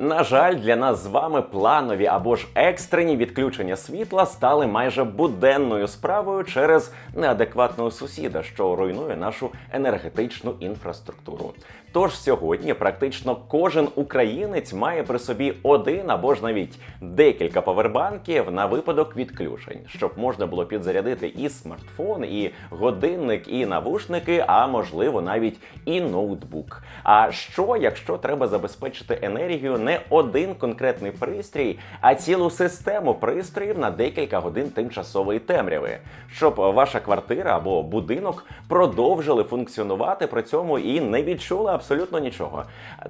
На жаль, для нас з вами планові або ж екстрені відключення світла стали майже буденною справою через неадекватного сусіда, що руйнує нашу енергетичну інфраструктуру. Тож сьогодні практично кожен українець має при собі один або ж навіть декілька повербанків на випадок відключень, щоб можна було підзарядити і смартфон, і годинник, і навушники, а можливо навіть і ноутбук. А що, якщо треба забезпечити енергію не один конкретний пристрій, а цілу систему пристроїв на декілька годин тимчасової темряви, щоб ваша квартира або будинок продовжили функціонувати при цьому і не відчули абсолютно нічого.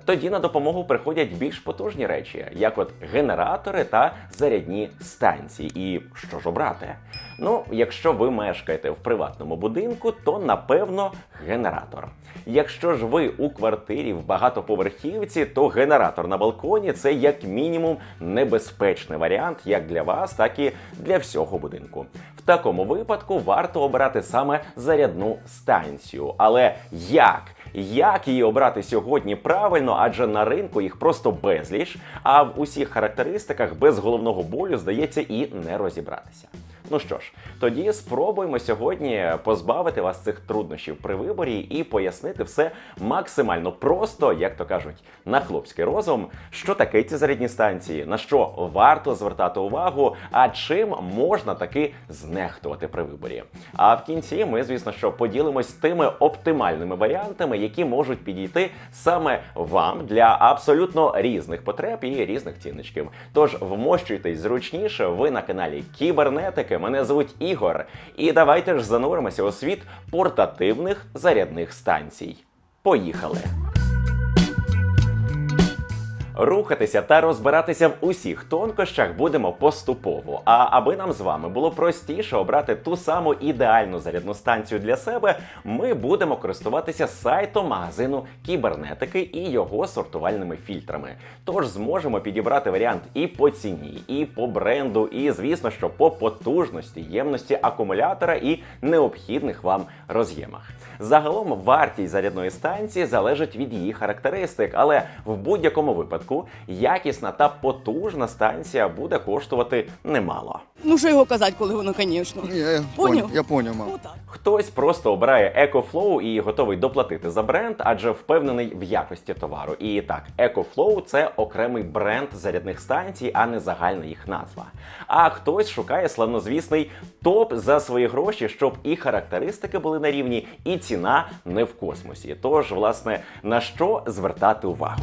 Тоді на допомогу приходять більш потужні речі, як от генератори та зарядні станції. І що ж обрати? Ну, якщо ви мешкаєте в приватному будинку, то напевно генератор. Якщо ж ви у квартирі в багатоповерхівці, то генератор на балконі це як мінімум небезпечний варіант як для вас, так і для всього будинку. В такому випадку варто обирати саме зарядну станцію. Але як? Як її обрати сьогодні правильно, адже на ринку їх просто безліч, а в усіх характеристиках без головного болю здається і не розібратися. Ну що ж, тоді спробуємо сьогодні позбавити вас цих труднощів при виборі і пояснити все максимально просто, як то кажуть, на хлопський розум, що таке ці зарядні станції, на що варто звертати увагу, а чим можна таки знехтувати при виборі. А в кінці ми, звісно, що поділимось тими оптимальними варіантами, які можуть підійти саме вам для абсолютно різних потреб і різних ціночків. Тож вмощуйтесь зручніше. Ви на каналі Кібернетики. Мене звуть Ігор. І давайте ж зануримося у світ портативних зарядних станцій. Поїхали! Рухатися та розбиратися в усіх тонкощах будемо поступово. А аби нам з вами було простіше обрати ту саму ідеальну зарядну станцію для себе, ми будемо користуватися сайтом магазину кібернетики і його сортувальними фільтрами. Тож зможемо підібрати варіант і по ціні, і по бренду, і звісно, що по потужності, ємності акумулятора і необхідних вам роз'ємах. Загалом вартість зарядної станції залежить від її характеристик, але в будь-якому випадку якісна та потужна станція буде коштувати немало. Ну що його казати, коли воно, звісно. Ні, я Поняв? я поняв, мам. Хтось просто обирає EcoFlow і готовий доплатити за бренд, адже впевнений в якості товару. І так, EcoFlow – це окремий бренд зарядних станцій, а не загальна їх назва. А хтось шукає славнозвісний топ за свої гроші, щоб і характеристики були на рівні, і ціна не в космосі. Тож, власне, на що звертати увагу?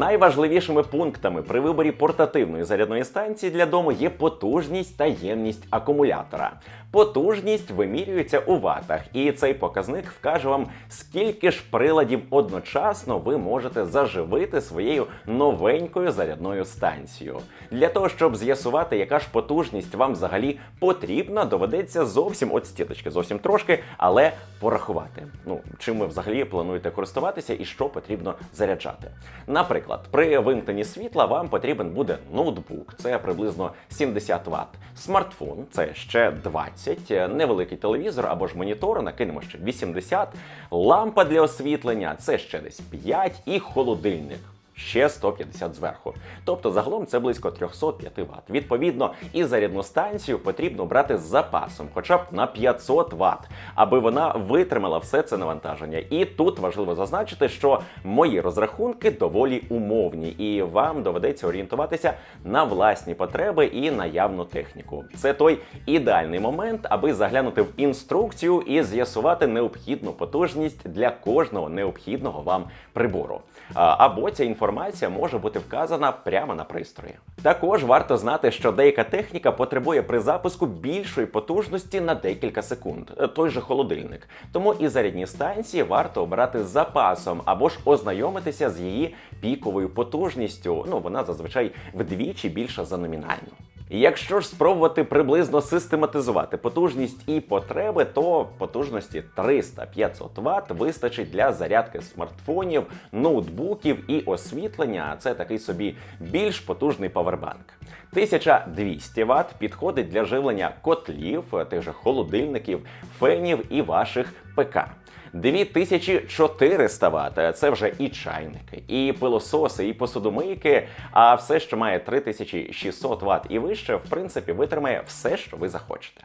Найважливішими пунктами при виборі портативної зарядної станції для дому є потужність та ємність акумулятора. Потужність вимірюється у ватах, і цей показник вкаже вам, скільки ж приладів одночасно ви можете заживити своєю новенькою зарядною станцією. Для того, щоб з'ясувати, яка ж потужність вам взагалі потрібна, доведеться зовсім от стіточки, зовсім трошки, але порахувати. Ну, чим ви взагалі плануєте користуватися і що потрібно заряджати. Наприклад, при вимкненні світла вам потрібен буде ноутбук, це приблизно 70 Вт, смартфон, це ще 20, невеликий телевізор або ж монітор, накинемо ще 80, лампа для освітлення, це ще десь 5 і холодильник. Ще 150 зверху. Тобто загалом це близько 305 Вт. Відповідно, і зарядну станцію потрібно брати з запасом, хоча б на 500 Вт, аби вона витримала все це навантаження. І тут важливо зазначити, що мої розрахунки доволі умовні, і вам доведеться орієнтуватися на власні потреби і наявну техніку. Це той ідеальний момент, аби заглянути в інструкцію і з'ясувати необхідну потужність для кожного необхідного вам прибору. Або ця інформація може бути вказана прямо на пристрої. Також варто знати, що деяка техніка потребує при запуску більшої потужності на декілька секунд, е, той же холодильник. Тому і зарядні станції варто обрати з запасом або ж ознайомитися з її піковою потужністю. Ну вона зазвичай вдвічі більша за номінальну. Якщо ж спробувати приблизно систематизувати потужність і потреби, то потужності 300-500 Вт вистачить для зарядки смартфонів, ноутбуків і освітлення. А Це такий собі більш потужний павербанк. 1200 Вт підходить для живлення котлів, тих же холодильників, фенів і ваших ПК. 2400 Вт. Це вже і чайники, і пилососи, і посудомийки. А все, що має 3600 Вт і вище, в принципі, витримає все, що ви захочете.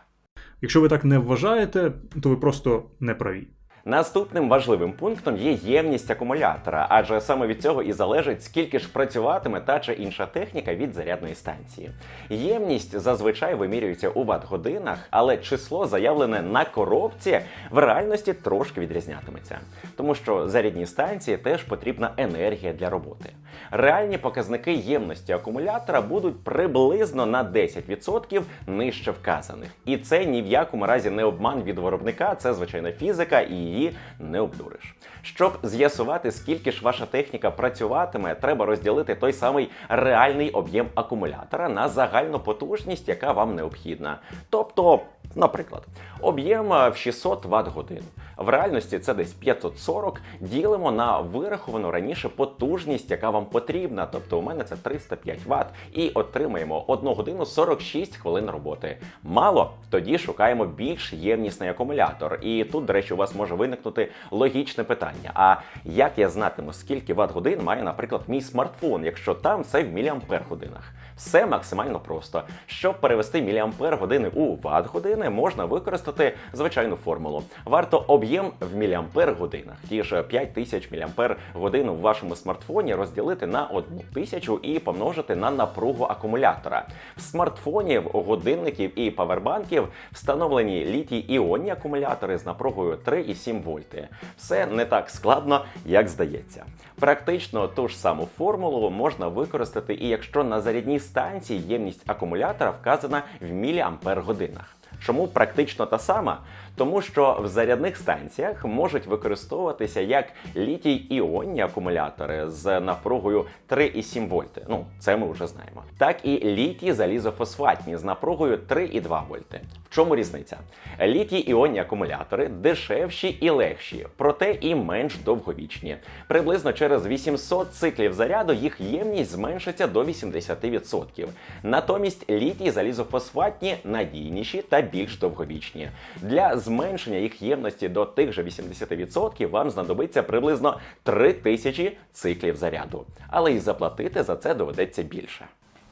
Якщо ви так не вважаєте, то ви просто не праві. Наступним важливим пунктом є ємність акумулятора, адже саме від цього і залежить, скільки ж працюватиме та чи інша техніка від зарядної станції. Ємність зазвичай вимірюється у ватт-годинах, але число, заявлене на коробці, в реальності трошки відрізнятиметься, тому що зарядні станції теж потрібна енергія для роботи. Реальні показники ємності акумулятора будуть приблизно на 10% нижче вказаних, і це ні в якому разі не обман від виробника, це звичайна фізика і її не обдуриш. Щоб з'ясувати, скільки ж ваша техніка працюватиме, треба розділити той самий реальний об'єм акумулятора на загальну потужність, яка вам необхідна. Тобто, наприклад, об'єм е, в 600 Вт годин. В реальності це десь 540. Ділимо на вираховану раніше потужність, яка вам потрібна. Тобто у мене це 305 Вт, і отримаємо 1 годину 46 хвилин роботи. Мало тоді шукаємо більш ємнісний акумулятор. І тут, до речі, у вас може виникнути логічне питання: а як я знатиму, скільки ватт годин має, наприклад, мій смартфон, якщо там це в міліампер годинах? Все максимально просто. Щоб перевести міліампер години у ватт години, можна використати звичайну формулу. Варто об'єм в міліампер годинах, ті ж 5000 міліампер годин в вашому смартфоні розділити на 1000 і помножити на напругу акумулятора. В смартфоні, в годинників і павербанків встановлені літій іонні акумулятори з напругою 3,7 вольти. Все не так складно, як здається. Практично ту ж саму формулу можна використати і якщо на зарядній станції ємність акумулятора вказана в міліампер годинах. Чому практично та сама? Тому що в зарядних станціях можуть використовуватися як літій іонні акумулятори з напругою 3,7 вольти. Ну, це ми вже знаємо. Так і літій залізофосфатні з напругою 3,2 вольти. Чому різниця? Літій іонні акумулятори дешевші і легші, проте і менш довговічні. Приблизно через 800 циклів заряду їх ємність зменшиться до 80%. Натомість літій залізофосфатні надійніші та більш довговічні. Для зменшення їх ємності до тих же 80% вам знадобиться приблизно 3000 циклів заряду. Але і заплатити за це доведеться більше.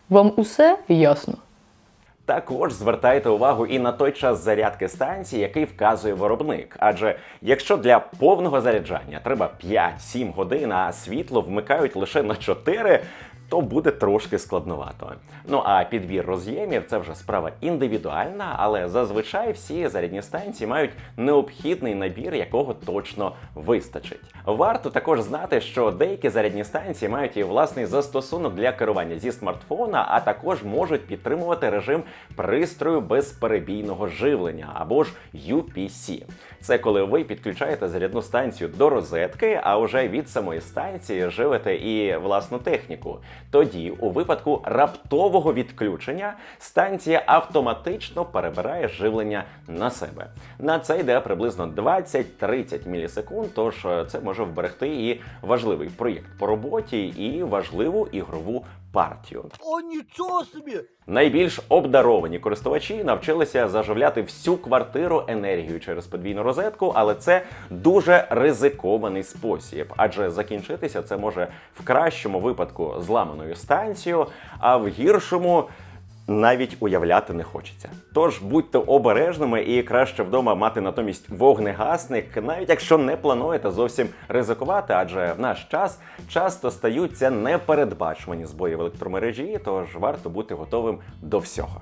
Вам усе ясно? Також звертайте увагу і на той час зарядки станції, який вказує виробник. Адже якщо для повного заряджання треба 5-7 годин, а світло вмикають лише на 4, то буде трошки складновато. Ну а підбір роз'ємів це вже справа індивідуальна, але зазвичай всі зарядні станції мають необхідний набір, якого точно вистачить. Варто також знати, що деякі зарядні станції мають і власний застосунок для керування зі смартфона, а також можуть підтримувати режим пристрою безперебійного живлення або ж UPC. Це коли ви підключаєте зарядну станцію до розетки, а вже від самої станції живете і власну техніку. Тоді, у випадку раптового відключення, станція автоматично перебирає живлення на себе. На це йде приблизно 20-30 мілісекунд, тож е, це може вберегти і важливий проєкт по роботі, і важливу ігрову партію. О, нічого собі! Найбільш обдаровані користувачі навчилися заживляти всю квартиру енергією через подвійну розетку, але це дуже ризикований спосіб, адже закінчитися це може в кращому випадку зламаною станцією, а в гіршому. Навіть уявляти не хочеться. Тож будьте обережними і краще вдома мати натомість вогнегасник, навіть якщо не плануєте зовсім ризикувати, адже в наш час часто стаються непередбачувані збої в електромережі, тож варто бути готовим до всього.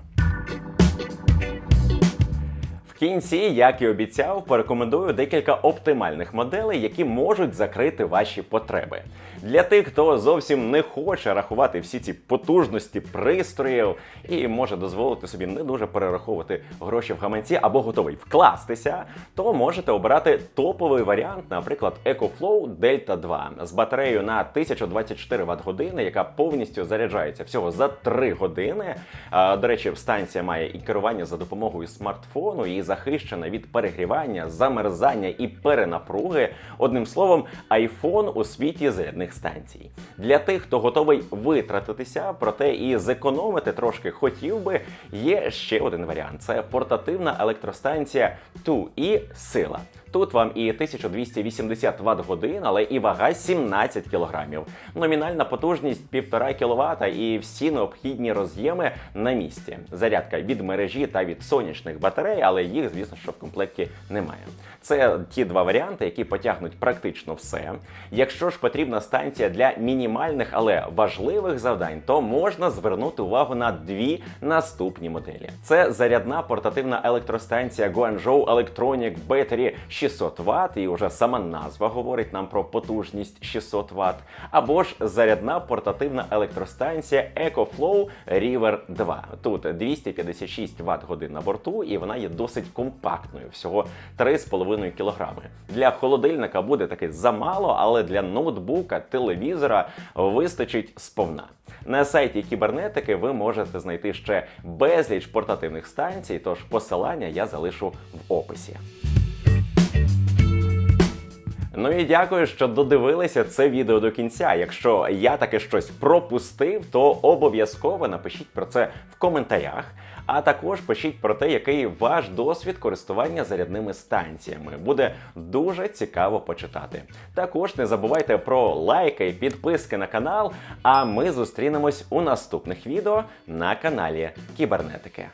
Кінці, як і обіцяв, порекомендую декілька оптимальних моделей, які можуть закрити ваші потреби. Для тих, хто зовсім не хоче рахувати всі ці потужності пристроїв і може дозволити собі не дуже перераховувати гроші в гаманці або готовий вкластися, то можете обрати топовий варіант, наприклад, EcoFlow Delta 2 з батареєю на 1024 Вт години, яка повністю заряджається всього за 3 години. До речі, станція має і керування за допомогою смартфону, і захищена від перегрівання, замерзання і перенапруги. Одним словом, iPhone у світі зарядних станцій. Для тих, хто готовий витратитися, проте і зекономити трошки хотів би, є ще один варіант: це портативна електростанція 2E Сила. Тут вам і 1280 Вт годин, але і вага 17 кг. Номінальна потужність 1,5 кВт і всі необхідні роз'єми на місці. Зарядка від мережі та від сонячних батарей, але їх, звісно, що в комплекті немає. Це ті два варіанти, які потягнуть практично все. Якщо ж потрібна станція для мінімальних, але важливих завдань, то можна звернути увагу на дві наступні моделі. Це зарядна портативна електростанція Guangzhou Electronic Battery 600 Вт, і вже сама назва говорить нам про потужність 600 Вт. Або ж зарядна портативна електростанція EcoFlow River 2. Тут 256 Вт годин на борту, і вона є досить компактною, всього 3,5 кг. Для холодильника буде таки замало, але для ноутбука, телевізора вистачить сповна. На сайті кібернетики ви можете знайти ще безліч портативних станцій, тож посилання я залишу в описі. Ну і дякую, що додивилися це відео до кінця. Якщо я таки щось пропустив, то обов'язково напишіть про це в коментарях. А також пишіть про те, який ваш досвід користування зарядними станціями. Буде дуже цікаво почитати. Також не забувайте про лайки і підписки на канал. А ми зустрінемось у наступних відео на каналі Кібернетики.